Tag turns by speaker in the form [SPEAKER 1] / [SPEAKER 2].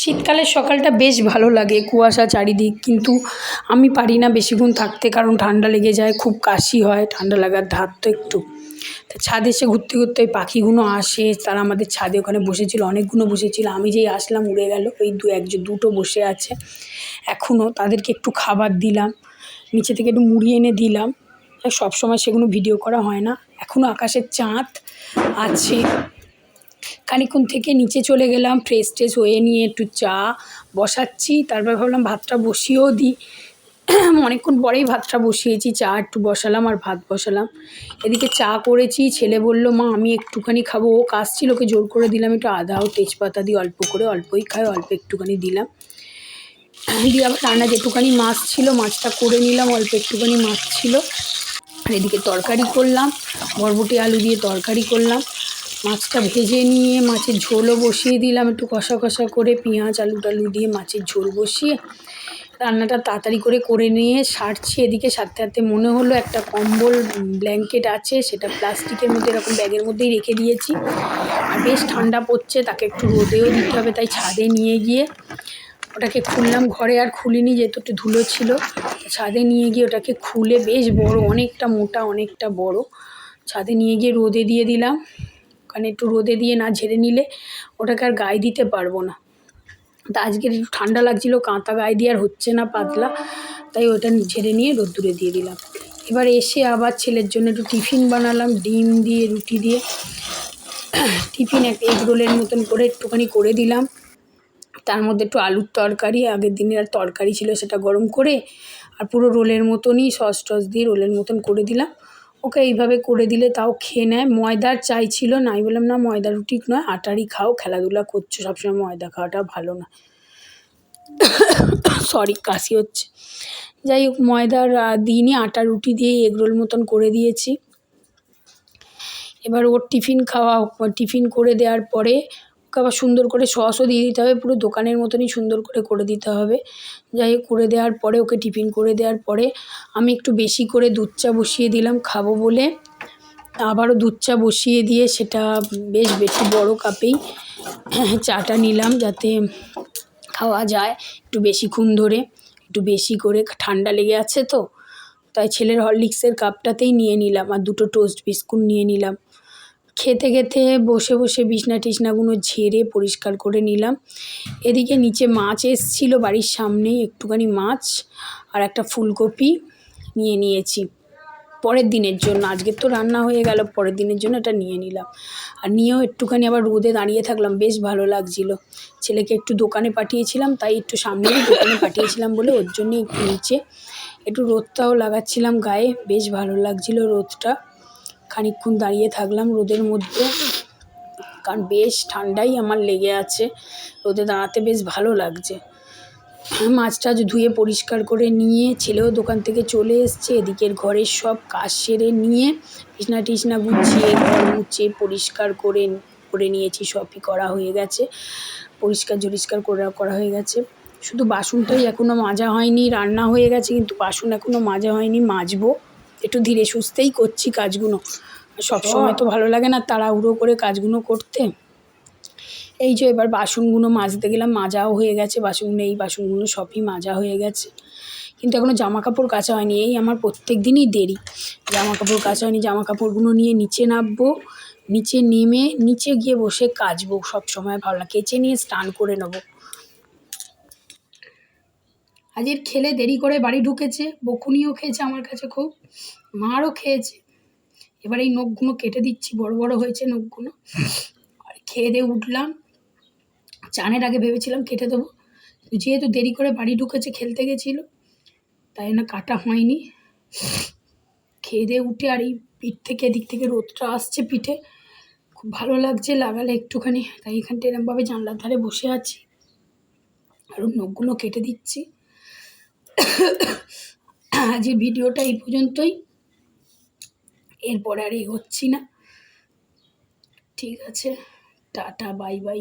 [SPEAKER 1] শীতকালের সকালটা বেশ ভালো লাগে কুয়াশা চারিদিক, কিন্তু আমি পারি না বেশিক্ষণ থাকতে কারণ ঠান্ডা লেগে যায়, খুব কাশি হয়, ঠান্ডা লাগার ধার তো একটু। তা ছাদে এসে ঘুরতে ঘুরতে ওই পাখিগুলো আসে, তারা আমাদের ছাদে ওখানে বসেছিল, অনেকগুলো বসেছিল, আমি যেই আসলাম উড়ে গেল, ওই দু একজন, দুটো বসে আছে। এখনও তাদেরকে একটু খাবার দিলাম, নিচে থেকে একটু মুড়ি এনে দিলাম। সব সময় সেগুলো ভিডিও করা হয় না। এখনও আকাশের চাঁদ আছে। খানিক্ষণ থেকে নিচে চলে গেলাম ফ্রেশ ট্রেশ হয়ে নিয়ে একটু চা বসাচ্ছি। তারপর ভাবলাম ভাতটা বসিয়েও দিই। অনেকক্ষণ পরেই ভাতটা বসিয়েছি, চা একটু বসালাম আর ভাত বসালাম। এদিকে চা করেছি, ছেলে বলল, মা, আমি একটুখানি খাব। ও কাজ ছিল ওকে জোর করে দিলাম, একটু আদা ও তেজপাতা দিয়ে অল্প করে, অল্পই খায়, অল্প একটুখানি দিলাম। দিয়ে আবার রান্না যেটুখানি মাছ ছিল, মাছটা করে নিলাম, অল্প একটুখানি মাছ ছিল। আর এদিকে তরকারি করলাম, বরবটি আলু দিয়ে তরকারি করলাম, মাছটা ভেজে নিয়ে মাছের ঝোলও বসিয়ে দিলাম, একটু কষা কষা করে পেঁয়াজ, আলু টালু দিয়ে মাছের ঝোল বসিয়ে রান্নাটা তাড়াতাড়ি করে করে নিয়ে সারছি। এদিকে সারতে সারতে মনে হলো একটা কম্বল ব্ল্যাঙ্কেট আছে, সেটা প্লাস্টিকের মধ্যে, এরকম ব্যাগের মধ্যেই রেখে দিয়েছি। আর বেশ ঠান্ডা পড়ছে, তাকে একটু রোদেও দিতে হবে, তাই ছাদে নিয়ে গিয়ে ওটাকে খুললাম। ঘরে আর খুলিনি, যেহেতু একটু ধুলো ছিল। ছাদে নিয়ে গিয়ে ওটাকে খুলে বেশ বড়, অনেকটা মোটা, অনেকটা বড়। ছাদে নিয়ে গিয়ে রোদে দিয়ে দিলাম। ওখানে একটু রোদে দিয়ে না ঝেড়ে নিলে ওটাকে আর গায়ে দিতে পারব না। তা আজকে একটু ঠান্ডা লাগছিল, কাঁথা গায়ে দিয়ে আর হচ্ছে না পাতলা। তাই ওটা ঝেড়ে নিয়ে রোদ্দুরে দিয়ে দিলাম। এবার এসে আবার ছেলের জন্য একটু টিফিন বানালাম, ডিম দিয়ে, রুটি দিয়ে। টিফিন এক এগ রোলের মতন করে একটুখানি করে দিলাম। তার মধ্যে একটু আলুর তরকারি, আগের দিনের আর তরকারি ছিল সেটা গরম করে আর পুরো রোলের মতনই সস টস দিয়ে রোলের মতন করে দিলাম। ওকে এইভাবে করে দিলে তাও খেয়ে নেয়। ময়দার চাইছিল না, আমি বললাম, না, ময়দা রুটি নয়, আটারই খাও, খেলাধুলা করছ, সবসময় ময়দা খাওয়াটা ভালো না। সরি কাশি হচ্ছে। যাই হোক ময়দার দিইনি, আটা, রুটি দিয়ে এগরোল মতন করে দিয়েছি। এবার ওর টিফিন খাওয়া টিফিন করে দেওয়ার পরে আবার সুন্দর করে সসও দিয়ে দিতে হবে, পুরো দোকানের মতনই সুন্দর করে করে দিতে হবে। যাই হোক, করে দেওয়ার পরে, ওকে টিফিন করে দেওয়ার পরে আমি একটু বেশি করে দুধ চা বসিয়ে দিলাম খাব বলে। আবারও দুধ চা বসিয়ে দিয়ে সেটা বেশ বেশি বড় কাপেই চাটা নিলাম যাতে খাওয়া যায় একটু বেশিক্ষণ ধরে, একটু বেশি করে ঠান্ডা লেগে আছে তো, তাই ছেলের হরলিক্সের কাপটাতেই নিয়ে নিলাম আর দুটো টোস্ট বিস্কুট নিয়ে নিলাম। খেতে খেতে বসে বসে বিছনা টিছনাগুলো ঝেড়ে পরিষ্কার করে নিলাম। এদিকে নিচে মাছ এসছিলো, বাড়ির সামনেই একটুখানি মাছ আর একটা ফুলকপি নিয়ে নিয়েছি। পরের দিনের জন্য আজকের তো রান্না হয়ে গেল, পরের দিনের জন্য এটা নিয়ে নিলাম। আর নিয়েও একটুখানি আবার রোদে দাঁড়িয়ে থাকলাম, বেশ ভালো লাগছিল। ছেলেকে একটু দোকানে পাঠিয়েছিলাম, তাই একটু সামনেই দোকানে পাঠিয়েছিলাম বলে ওর জন্যে একটু নিচে একটু রোদটাও লাগাচ্ছিলাম গায়ে, বেশ ভালো লাগছিল রোদটা। খানিকক্ষণ দাঁড়িয়ে থাকলাম রোদের মধ্যে। কারণ বেশ ঠান্ডাই আমার লেগে আছে। রোদে দাঁড়াতে বেশ ভালো লাগছে। মাছ টাছ ধুয়ে পরিষ্কার করে নিয়ে ছেলেও দোকান থেকে চলে এসছে। এদিকের ঘরের সব কাজ সেরে নিয়ে বিছনা টিছনা গুছিয়ে ঘর মুছে পরিষ্কার করে করে নিয়েছি। সবই করা হয়ে গেছে। পরিষ্কার জরিষ্কার করে, করা হয়ে গেছে। শুধু বাসনটাই এখনও মাজা হয়নি, রান্না হয়ে গেছে, কিন্তু বাসন এখনও মাজা হয়নি, মাজবো। একটু ধীরে সুস্থেই করছি কাজগুলো। সব সময় তো ভালো লাগে না তাড়াহুড়ো করে কাজগুলো করতে। এই যে এবার বাসনগুলো মাজতে গেলাম, মাজাও হয়ে গেছে বাসনগুলো এই বাসনগুলো সবই মাজা হয়ে গেছে। কিন্তু এখনও জামা কাপড় কাচা হয়নি, এই আমার প্রত্যেক দিনই দেরি। জামা কাপড় কাচা হয়নি জামা কাপড়গুলো নিয়ে নিচে নামবো, নিচে নেমে নিচে গিয়ে বসে কাচবো সব সময় ভালো না কেচে নিয়ে স্নান করে নেব। আজের খেলে দেরি করে বাড়ি ঢুকেছে, বকুনিও খেয়েছে আমার কাছে খুব, মারও খেয়েছে। এবার এই নখগুলো কেটে দিচ্ছি, বড় বড় হয়েছে নখগুলো। আর খেয়ে দিয়ে উঠলাম। চানের আগে ভেবেছিলাম কেটে দেবো। যেহেতু দেরি করে বাড়ি ঢুকেছে, খেলতে গেছিল, তাই না কাটা হয়নি। খেয়ে দিয়ে উঠে আর এই পিঠ থেকে এদিক থেকে রোদটা আসছে পিঠে। খুব ভালো লাগছে, লাগালে একটুখানি। তাই এখানটা এরমভাবে জানলার ধারে বসে আছি। আর নখগুলো কেটে দিচ্ছি। আজকের ভিডিওটা এই পর্যন্তই। এরপর আর এই হচ্ছি না। ঠিক আছে টাটা বাই বাই।